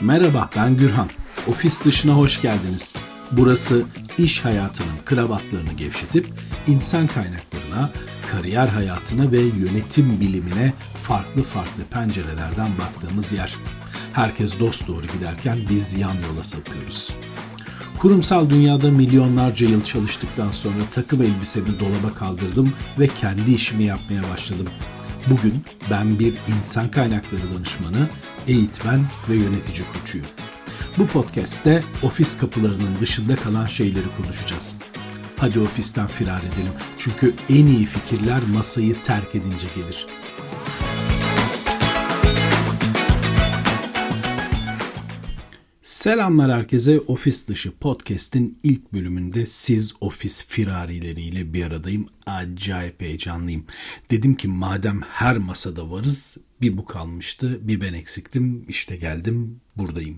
Merhaba ben Gürhan. Ofis dışına hoş geldiniz. Burası iş hayatının kravatlarını gevşetip insan kaynaklarına, kariyer hayatına ve yönetim bilimine farklı farklı pencerelerden baktığımız yer. Herkes dost doğru giderken biz yan yola sapıyoruz. Kurumsal dünyada milyonlarca yıl çalıştıktan sonra takım elbisemi dolaba kaldırdım ve kendi işimi yapmaya başladım. Bugün ben bir insan kaynakları danışmanı, eğitmen ve yönetici koçuyum. Bu podcast'te ofis kapılarının dışında kalan şeyleri konuşacağız. Hadi ofisten firar edelim. Çünkü en iyi fikirler masayı terk edince gelir. Selamlar herkese. Ofis dışı podcast'in ilk bölümünde siz ofis firarileriyle bir aradayım. Acayip heyecanlıyım. Dedim ki madem her masada varız bir bu kalmıştı bir ben eksiktim işte geldim buradayım.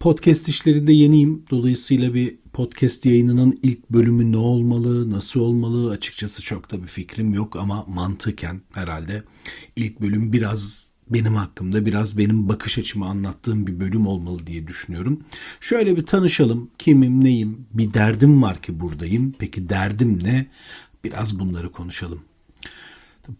Podcast işlerinde yeniyim. Dolayısıyla bir podcast yayınının ilk bölümü ne olmalı, nasıl olmalı açıkçası çok da bir fikrim yok ama mantıken herhalde ilk bölüm biraz benim hakkımda biraz benim bakış açımı anlattığım bir bölüm olmalı diye düşünüyorum. Şöyle bir tanışalım. Kimim, neyim? Bir derdim var ki buradayım. Peki derdim ne? Biraz bunları konuşalım.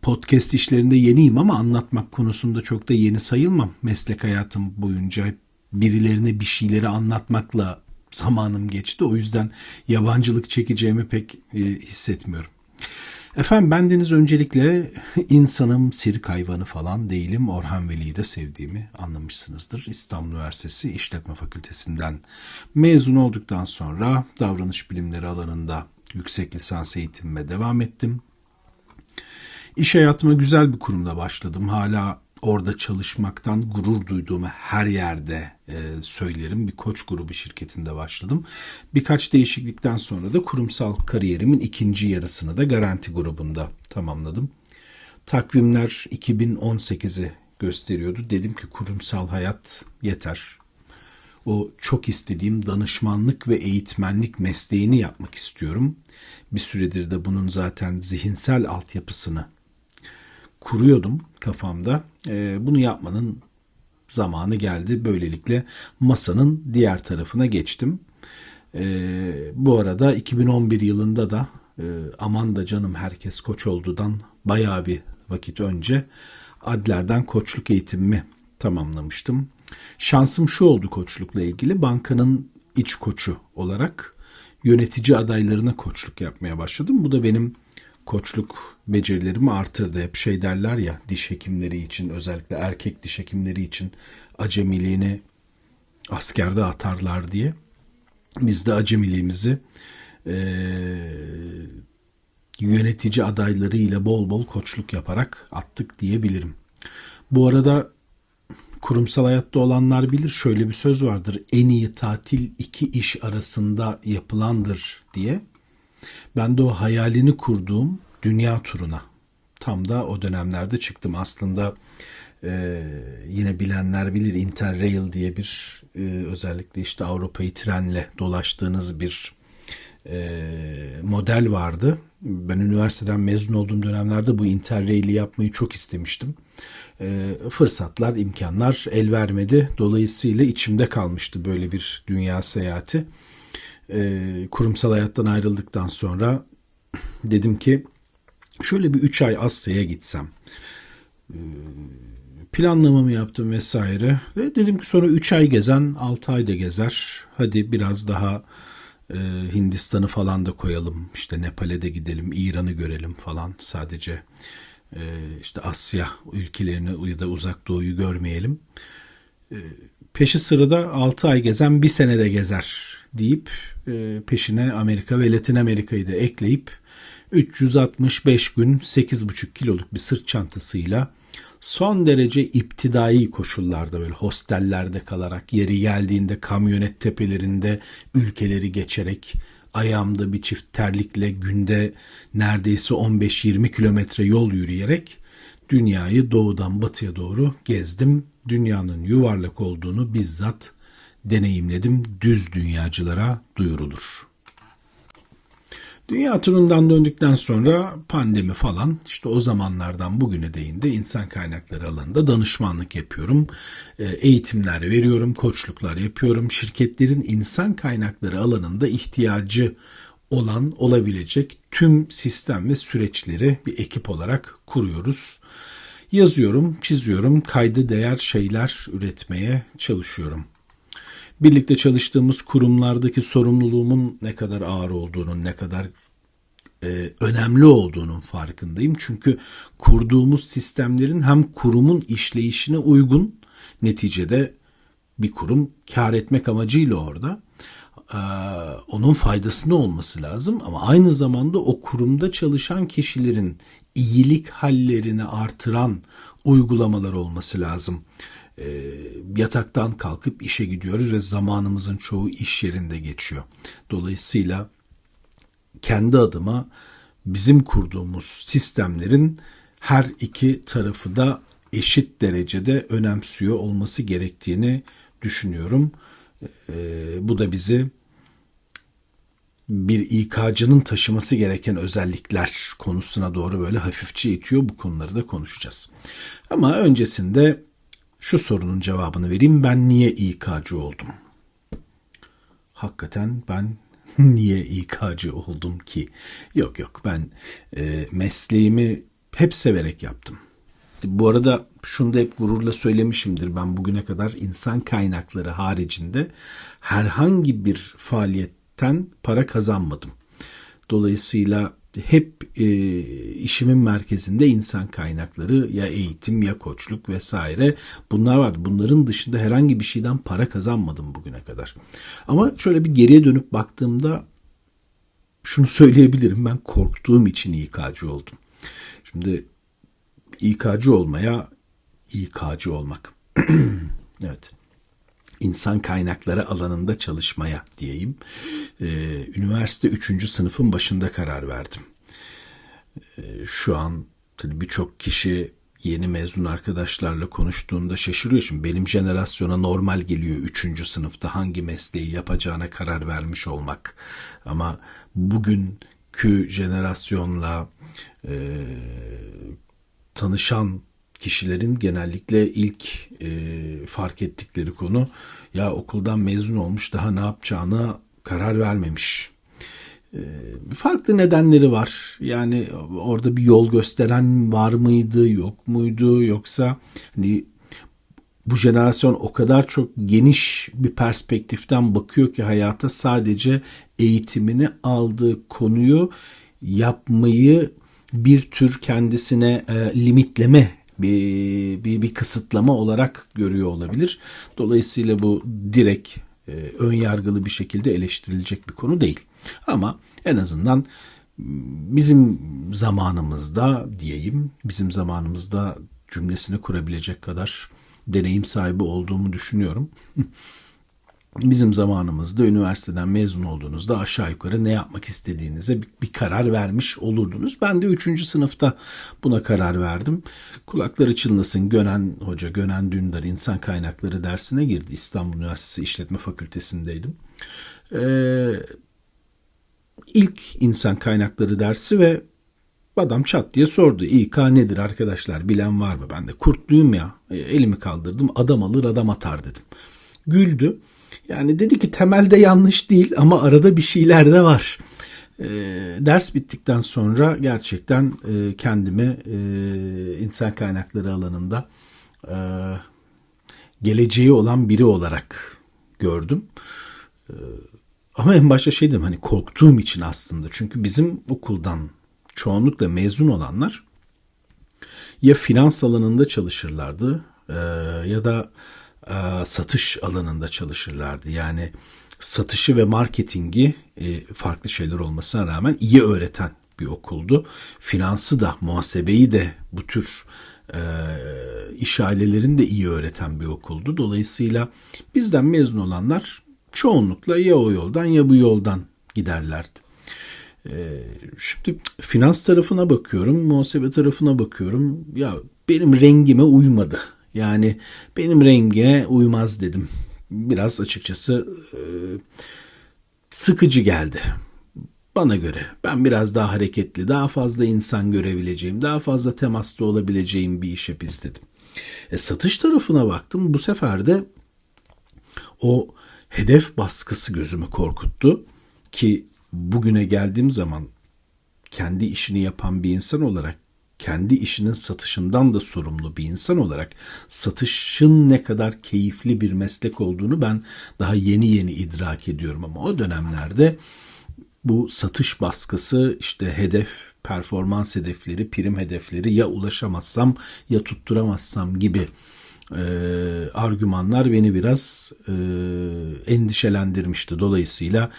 Podcast işlerinde yeniyim ama anlatmak konusunda çok da yeni sayılmam. Meslek hayatım boyunca birilerine bir şeyleri anlatmakla zamanım geçti. O yüzden yabancılık çekeceğimi pek e, hissetmiyorum. Efendim bendeniz öncelikle insanım, sirk hayvanı falan değilim. Orhan Veli'yi de sevdiğimi anlamışsınızdır. İstanbul Üniversitesi İşletme Fakültesinden mezun olduktan sonra davranış bilimleri alanında yüksek lisans eğitimime devam ettim. İş hayatıma güzel bir kurumda başladım. Hala orada çalışmaktan gurur duyduğumu her yerde e, söylerim. Bir koç grubu şirketinde başladım. Birkaç değişiklikten sonra da kurumsal kariyerimin ikinci yarısını da garanti grubunda tamamladım. Takvimler 2018'i gösteriyordu. Dedim ki kurumsal hayat yeter. O çok istediğim danışmanlık ve eğitmenlik mesleğini yapmak istiyorum. Bir süredir de bunun zaten zihinsel altyapısını kuruyordum kafamda. E, bunu yapmanın zamanı geldi. Böylelikle masanın diğer tarafına geçtim. E, bu arada 2011 yılında da e, aman da canım herkes koç oldudan bayağı bir vakit önce Adler'den koçluk eğitimimi tamamlamıştım. Şansım şu oldu koçlukla ilgili. Bankanın iç koçu olarak yönetici adaylarına koçluk yapmaya başladım. Bu da benim koçluk becerilerimi artırdı. Hep şey derler ya diş hekimleri için özellikle erkek diş hekimleri için acemiliğini askerde atarlar diye. Biz de acemiliğimizi e, yönetici adaylarıyla bol bol koçluk yaparak attık diyebilirim. Bu arada kurumsal hayatta olanlar bilir şöyle bir söz vardır. En iyi tatil iki iş arasında yapılandır diye. Ben de o hayalini kurduğum dünya turuna tam da o dönemlerde çıktım. Aslında e, yine bilenler bilir Interrail diye bir e, özellikle işte Avrupa'yı trenle dolaştığınız bir e, model vardı. Ben üniversiteden mezun olduğum dönemlerde bu Interrail'i yapmayı çok istemiştim. E, fırsatlar, imkanlar el vermedi. Dolayısıyla içimde kalmıştı böyle bir dünya seyahati. E, kurumsal hayattan ayrıldıktan sonra dedim ki şöyle bir 3 ay Asya'ya gitsem. E, planlamamı yaptım vesaire. Ve dedim ki sonra 3 ay gezen 6 ay da gezer. Hadi biraz daha e, Hindistan'ı falan da koyalım. İşte Nepal'e de gidelim, İran'ı görelim falan. Sadece e, işte Asya ülkelerini ya da uzak doğuyu görmeyelim. E, peşi sırada 6 ay gezen bir senede gezer deyip e, peşine Amerika ve Latin Amerika'yı da ekleyip 365 gün 8,5 kiloluk bir sırt çantasıyla son derece iptidai koşullarda böyle hostellerde kalarak yeri geldiğinde kamyonet tepelerinde ülkeleri geçerek ayağımda bir çift terlikle günde neredeyse 15-20 kilometre yol yürüyerek dünyayı doğudan batıya doğru gezdim. Dünyanın yuvarlak olduğunu bizzat deneyimledim. Düz dünyacılara duyurulur. Dünya turundan döndükten sonra pandemi falan işte o zamanlardan bugüne değin de insan kaynakları alanında danışmanlık yapıyorum. E, eğitimler veriyorum, koçluklar yapıyorum. Şirketlerin insan kaynakları alanında ihtiyacı olan olabilecek tüm sistem ve süreçleri bir ekip olarak kuruyoruz. Yazıyorum, çiziyorum, kayda değer şeyler üretmeye çalışıyorum. Birlikte çalıştığımız kurumlardaki sorumluluğumun ne kadar ağır olduğunun, ne kadar e, önemli olduğunun farkındayım. Çünkü kurduğumuz sistemlerin hem kurumun işleyişine uygun neticede bir kurum kar etmek amacıyla orada e, onun faydasını olması lazım ama aynı zamanda o kurumda çalışan kişilerin iyilik hallerini artıran uygulamalar olması lazım. E, yataktan kalkıp işe gidiyoruz ve zamanımızın çoğu iş yerinde geçiyor. Dolayısıyla kendi adıma bizim kurduğumuz sistemlerin her iki tarafı da eşit derecede önemsiyor olması gerektiğini düşünüyorum. E, bu da bizi bir İK'cının taşıması gereken özellikler konusuna doğru böyle hafifçe itiyor. Bu konuları da konuşacağız. Ama öncesinde şu sorunun cevabını vereyim. Ben niye İK'cı oldum? Hakikaten ben niye İK'cı oldum ki? Yok yok ben e, mesleğimi hep severek yaptım. Bu arada şunu da hep gururla söylemişimdir. Ben bugüne kadar insan kaynakları haricinde herhangi bir faaliyetten para kazanmadım. Dolayısıyla hep e, işimin merkezinde insan kaynakları ya eğitim ya koçluk vesaire bunlar vardı. Bunların dışında herhangi bir şeyden para kazanmadım bugüne kadar. Ama şöyle bir geriye dönüp baktığımda şunu söyleyebilirim ben korktuğum için İK'cı oldum. Şimdi İK'cı olmaya İK'cı olmak. evet insan kaynakları alanında çalışmaya diyeyim. Ee, üniversite 3. sınıfın başında karar verdim. Ee, şu an birçok kişi yeni mezun arkadaşlarla konuştuğunda şaşırıyor. Şimdi benim jenerasyona normal geliyor 3. sınıfta hangi mesleği yapacağına karar vermiş olmak. Ama bugünkü jenerasyonla e, tanışan kişilerin genellikle ilk e, fark ettikleri konu ya okuldan mezun olmuş daha ne yapacağına karar vermemiş. E, farklı nedenleri var. Yani orada bir yol gösteren var mıydı, yok muydu yoksa hani bu jenerasyon o kadar çok geniş bir perspektiften bakıyor ki hayata sadece eğitimini aldığı konuyu yapmayı bir tür kendisine e, limitleme bir, bir, bir kısıtlama olarak görüyor olabilir. Dolayısıyla bu direkt e, ön yargılı bir şekilde eleştirilecek bir konu değil. Ama en azından bizim zamanımızda diyeyim, bizim zamanımızda cümlesini kurabilecek kadar deneyim sahibi olduğumu düşünüyorum. bizim zamanımızda üniversiteden mezun olduğunuzda aşağı yukarı ne yapmak istediğinize bir, bir karar vermiş olurdunuz. Ben de 3. sınıfta buna karar verdim. Kulakları çınlasın Gönen Hoca, Gönen Dündar insan kaynakları dersine girdi. İstanbul Üniversitesi İşletme Fakültesindeydim. Ee, ilk insan kaynakları dersi ve adam çat diye sordu. İK nedir arkadaşlar bilen var mı? Ben de kurtluyum ya. E, elimi kaldırdım adam alır adam atar dedim. Güldü. Yani dedi ki temelde yanlış değil ama arada bir şeyler de var. E, ders bittikten sonra gerçekten e, kendimi e, insan kaynakları alanında e, geleceği olan biri olarak gördüm. E, ama en başta şey dedim hani korktuğum için aslında. Çünkü bizim okuldan çoğunlukla mezun olanlar ya finans alanında çalışırlardı e, ya da satış alanında çalışırlardı. Yani satışı ve marketingi e, farklı şeyler olmasına rağmen iyi öğreten bir okuldu. Finansı da, muhasebeyi de bu tür e, iş ailelerini de iyi öğreten bir okuldu. Dolayısıyla bizden mezun olanlar çoğunlukla ya o yoldan ya bu yoldan giderlerdi. Şimdi finans tarafına bakıyorum, muhasebe tarafına bakıyorum. Ya benim rengime uymadı. Yani benim rengine uymaz dedim. Biraz açıkçası e, sıkıcı geldi. bana göre ben biraz daha hareketli, daha fazla insan görebileceğim, daha fazla temasta olabileceğim bir iş hep istedim. E, satış tarafına baktım. Bu sefer de o hedef baskısı gözümü korkuttu ki bugüne geldiğim zaman kendi işini yapan bir insan olarak kendi işinin satışından da sorumlu bir insan olarak satışın ne kadar keyifli bir meslek olduğunu ben daha yeni yeni idrak ediyorum ama o dönemlerde bu satış baskısı işte hedef, performans hedefleri, prim hedefleri ya ulaşamazsam ya tutturamazsam gibi e, argümanlar beni biraz e, endişelendirmişti. Dolayısıyla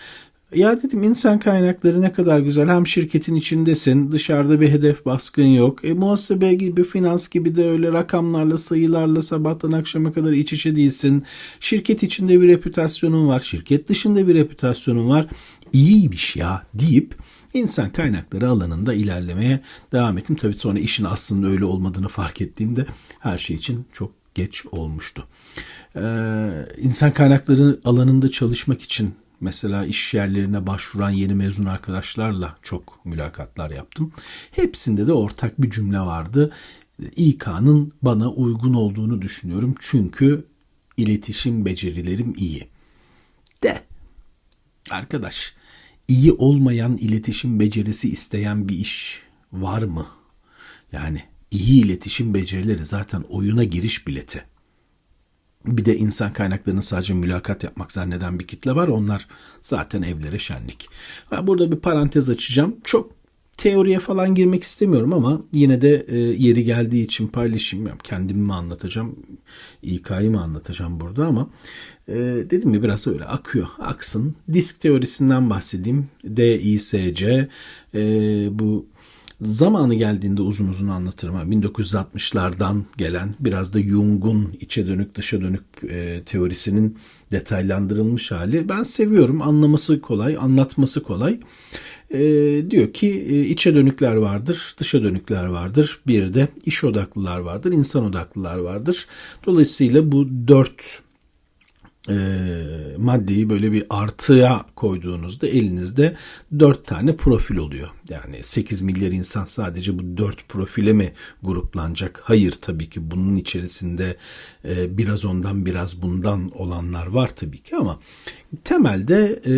ya dedim insan kaynakları ne kadar güzel. Hem şirketin içindesin, dışarıda bir hedef baskın yok. E, muhasebe gibi, finans gibi de öyle rakamlarla, sayılarla sabahtan akşama kadar iç içe değilsin. Şirket içinde bir reputasyonun var, şirket dışında bir reputasyonun var. İyiymiş ya deyip insan kaynakları alanında ilerlemeye devam ettim. Tabii sonra işin aslında öyle olmadığını fark ettiğimde her şey için çok geç olmuştu. Ee, insan kaynakları alanında çalışmak için Mesela iş yerlerine başvuran yeni mezun arkadaşlarla çok mülakatlar yaptım. Hepsinde de ortak bir cümle vardı. İK'nın bana uygun olduğunu düşünüyorum çünkü iletişim becerilerim iyi. De arkadaş iyi olmayan iletişim becerisi isteyen bir iş var mı? Yani iyi iletişim becerileri zaten oyuna giriş bileti. Bir de insan kaynaklarının sadece mülakat yapmak zanneden bir kitle var. Onlar zaten evlere şenlik. Burada bir parantez açacağım. Çok teoriye falan girmek istemiyorum ama yine de e, yeri geldiği için paylaşayım. Yani kendimi mi anlatacağım, İK'yı mı anlatacağım burada ama e, dedim mi biraz öyle akıyor, aksın. Disk teorisinden bahsedeyim. DISC e, bu Zamanı geldiğinde uzun uzun anlatırım. 1960'lardan gelen biraz da Jung'un içe dönük dışa dönük e, teorisinin detaylandırılmış hali. Ben seviyorum. Anlaması kolay, anlatması kolay. E, diyor ki e, içe dönükler vardır, dışa dönükler vardır. Bir de iş odaklılar vardır, insan odaklılar vardır. Dolayısıyla bu dört e, maddeyi böyle bir artıya koyduğunuzda elinizde 4 tane profil oluyor. Yani 8 milyar insan sadece bu 4 profile mi gruplanacak? Hayır tabii ki bunun içerisinde e, biraz ondan biraz bundan olanlar var tabii ki ama temelde e,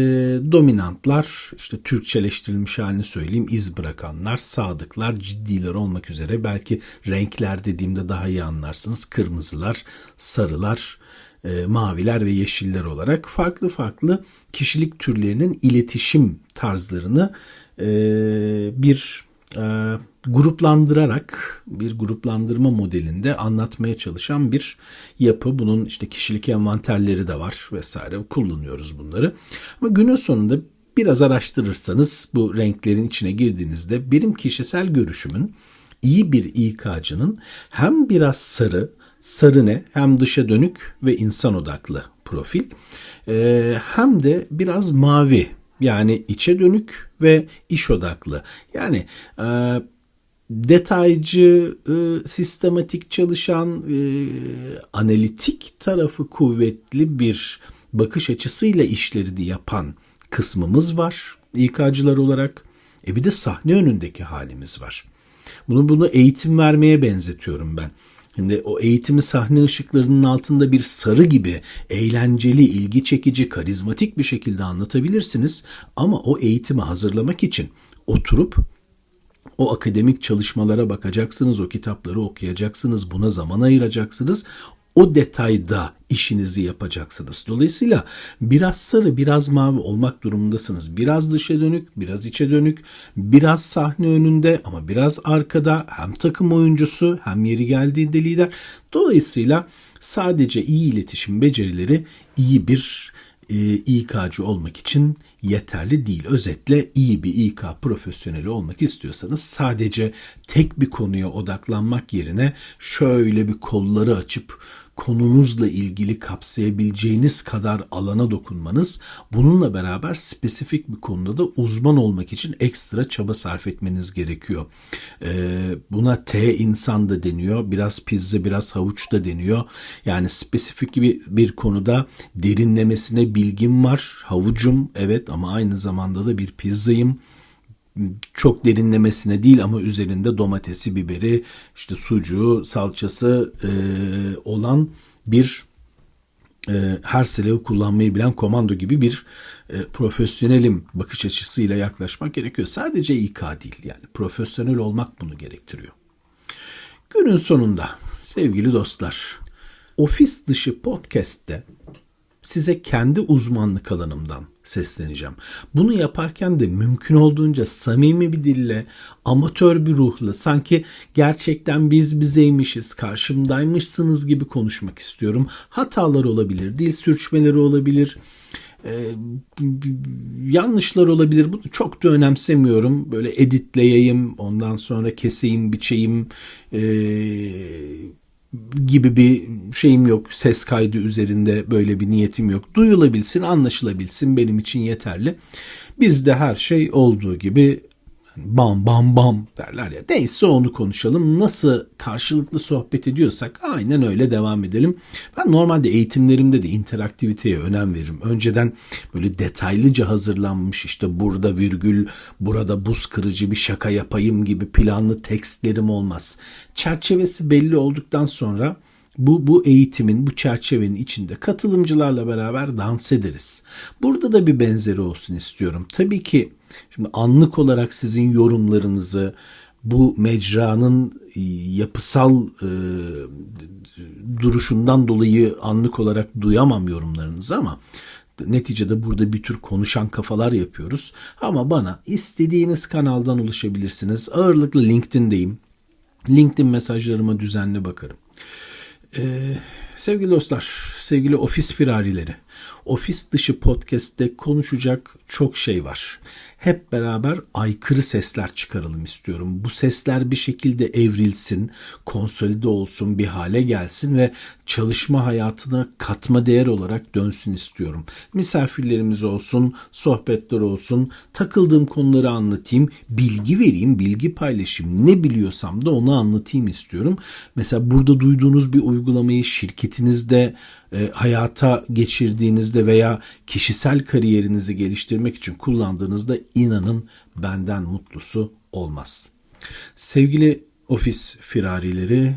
dominantlar işte Türkçeleştirilmiş halini söyleyeyim iz bırakanlar, sadıklar, ciddiler olmak üzere belki renkler dediğimde daha iyi anlarsınız. Kırmızılar, sarılar, e, maviler ve yeşiller olarak farklı farklı kişilik türlerinin iletişim tarzlarını e, bir e, gruplandırarak bir gruplandırma modelinde anlatmaya çalışan bir yapı. Bunun işte kişilik envanterleri de var vesaire kullanıyoruz bunları. Ama günün sonunda biraz araştırırsanız bu renklerin içine girdiğinizde benim kişisel görüşümün iyi bir İK'cının hem biraz sarı sarı ne? Hem dışa dönük ve insan odaklı profil. Ee, hem de biraz mavi yani içe dönük ve iş odaklı. Yani e, detaycı, e, sistematik çalışan, e, analitik tarafı kuvvetli bir bakış açısıyla işleri yapan kısmımız var İK'cılar olarak. E bir de sahne önündeki halimiz var. Bunu bunu eğitim vermeye benzetiyorum ben. Şimdi o eğitimi sahne ışıklarının altında bir sarı gibi eğlenceli, ilgi çekici, karizmatik bir şekilde anlatabilirsiniz. Ama o eğitimi hazırlamak için oturup o akademik çalışmalara bakacaksınız, o kitapları okuyacaksınız, buna zaman ayıracaksınız o detayda işinizi yapacaksınız. Dolayısıyla biraz sarı, biraz mavi olmak durumundasınız. Biraz dışa dönük, biraz içe dönük, biraz sahne önünde ama biraz arkada hem takım oyuncusu hem yeri geldiğinde lider. Dolayısıyla sadece iyi iletişim becerileri iyi bir e, İK'cı olmak için yeterli değil. Özetle iyi bir İK profesyoneli olmak istiyorsanız sadece tek bir konuya odaklanmak yerine şöyle bir kolları açıp konunuzla ilgili kapsayabileceğiniz kadar alana dokunmanız, bununla beraber spesifik bir konuda da uzman olmak için ekstra çaba sarf etmeniz gerekiyor. Ee, buna T insan da deniyor, biraz pizza, biraz havuç da deniyor. Yani spesifik bir, bir konuda derinlemesine bilgim var, havucum evet ama aynı zamanda da bir pizzayım çok derinlemesine değil ama üzerinde domatesi, biberi, işte sucuğu, salçası e, olan bir e, her silahı kullanmayı bilen komando gibi bir e, profesyonelim bakış açısıyla yaklaşmak gerekiyor. Sadece İK değil yani profesyonel olmak bunu gerektiriyor. Günün sonunda sevgili dostlar ofis dışı podcast'te size kendi uzmanlık alanımdan sesleneceğim. Bunu yaparken de mümkün olduğunca samimi bir dille, amatör bir ruhla, sanki gerçekten biz bizeymişiz, karşımdaymışsınız gibi konuşmak istiyorum. Hatalar olabilir, dil sürçmeleri olabilir, ee, yanlışlar olabilir. Bunu çok da önemsemiyorum. Böyle editleyeyim, ondan sonra keseyim, biçeyim, ee, gibi bir şeyim yok. Ses kaydı üzerinde böyle bir niyetim yok. Duyulabilsin, anlaşılabilsin benim için yeterli. Bizde her şey olduğu gibi bam bam bam derler ya. Neyse onu konuşalım. Nasıl karşılıklı sohbet ediyorsak aynen öyle devam edelim. Ben normalde eğitimlerimde de interaktiviteye önem veririm. Önceden böyle detaylıca hazırlanmış işte burada virgül, burada buz kırıcı bir şaka yapayım gibi planlı tekstlerim olmaz. Çerçevesi belli olduktan sonra bu, bu eğitimin, bu çerçevenin içinde katılımcılarla beraber dans ederiz. Burada da bir benzeri olsun istiyorum. Tabii ki şimdi anlık olarak sizin yorumlarınızı bu mecranın e, yapısal e, duruşundan dolayı anlık olarak duyamam yorumlarınızı ama neticede burada bir tür konuşan kafalar yapıyoruz. Ama bana istediğiniz kanaldan ulaşabilirsiniz. Ağırlıklı LinkedIn'deyim. LinkedIn mesajlarıma düzenli bakarım. Ee, sevgili dostlar, sevgili ofis firarileri, ofis dışı podcast'te konuşacak çok şey var hep beraber aykırı sesler çıkaralım istiyorum. Bu sesler bir şekilde evrilsin, konsolide olsun, bir hale gelsin ve çalışma hayatına katma değer olarak dönsün istiyorum. Misafirlerimiz olsun, sohbetler olsun, takıldığım konuları anlatayım, bilgi vereyim, bilgi paylaşayım. Ne biliyorsam da onu anlatayım istiyorum. Mesela burada duyduğunuz bir uygulamayı şirketinizde e, hayata geçirdiğinizde veya kişisel kariyerinizi geliştirmek için kullandığınızda inanın benden mutlusu olmaz. Sevgili ofis firarileri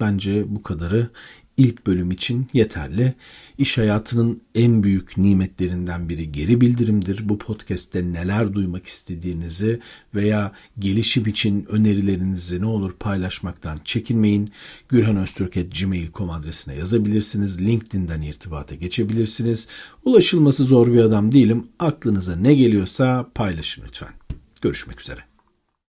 bence bu kadarı ilk bölüm için yeterli. İş hayatının en büyük nimetlerinden biri geri bildirimdir. Bu podcast'te neler duymak istediğinizi veya gelişim için önerilerinizi ne olur paylaşmaktan çekinmeyin. gürhanöztürk.gmail.com adresine yazabilirsiniz. LinkedIn'den irtibata geçebilirsiniz. Ulaşılması zor bir adam değilim. Aklınıza ne geliyorsa paylaşın lütfen. Görüşmek üzere.